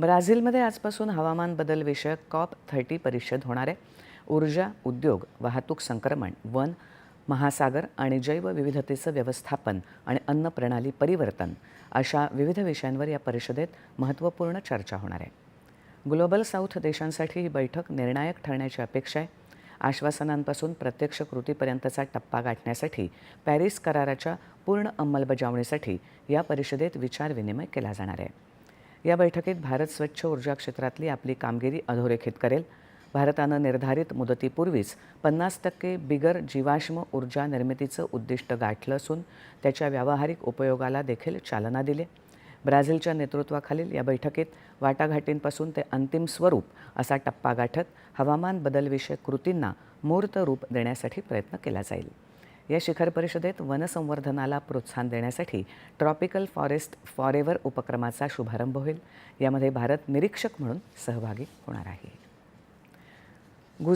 ब्राझीलमध्ये आजपासून हवामान बदल विषयक कॉप थर्टी परिषद होणार आहे. ऊर्जा उद्योग वाहतूक संक्रमण वन महासागर आणि जैवविविधतेचं व्यवस्थापन आणि अन्न प्रणाली परिवर्तन अशा विविध विषयांवर या परिषदेत महत्त्वपूर्ण चर्चा होणार आहे. ग्लोबल साऊथ देशांसाठी ही बैठक निर्णायक ठरण्याची अपेक्षा आहे. आश्वासनांपासून प्रत्यक्ष कृतीपर्यंतचा टप्पा गाठण्यासाठी पॅरिस कराराच्या पूर्ण अंमलबजावणीसाठी या परिषदेत विचारविनिमय केला जाणार आहे. या बैठकीत भारत स्वच्छ ऊर्जा क्षेत्रातली आपली कामगिरी अधोरेखित करेल. भारतानं निर्धारित मुदतीपूर्वीच पन्नास टक्के बिगर जीवाश्म ऊर्जा निर्मितीचं उद्दिष्ट गाठलं असून त्याच्या व्यावहारिक उपयोगाला देखील चालना दिली. ब्राझीलच्या नेतृत्वाखालील या बैठकीत वाटाघाटींपासून ते अंतिम स्वरूप असा टप्पा गाठत हवामान बदलविषयक कृतींना मूर्त रूप देण्यासाठी प्रयत्न केला जाईल. या शिखर परिषदेत वनसंवर्धनाला प्रोत्साहन देण्यासाठी ट्रॉपिकल फॉरेस्ट फॉरेवर उपक्रमाचा शुभारंभ होईल. यामध्ये भारत निरीक्षक म्हणून सहभागी होणार आहे.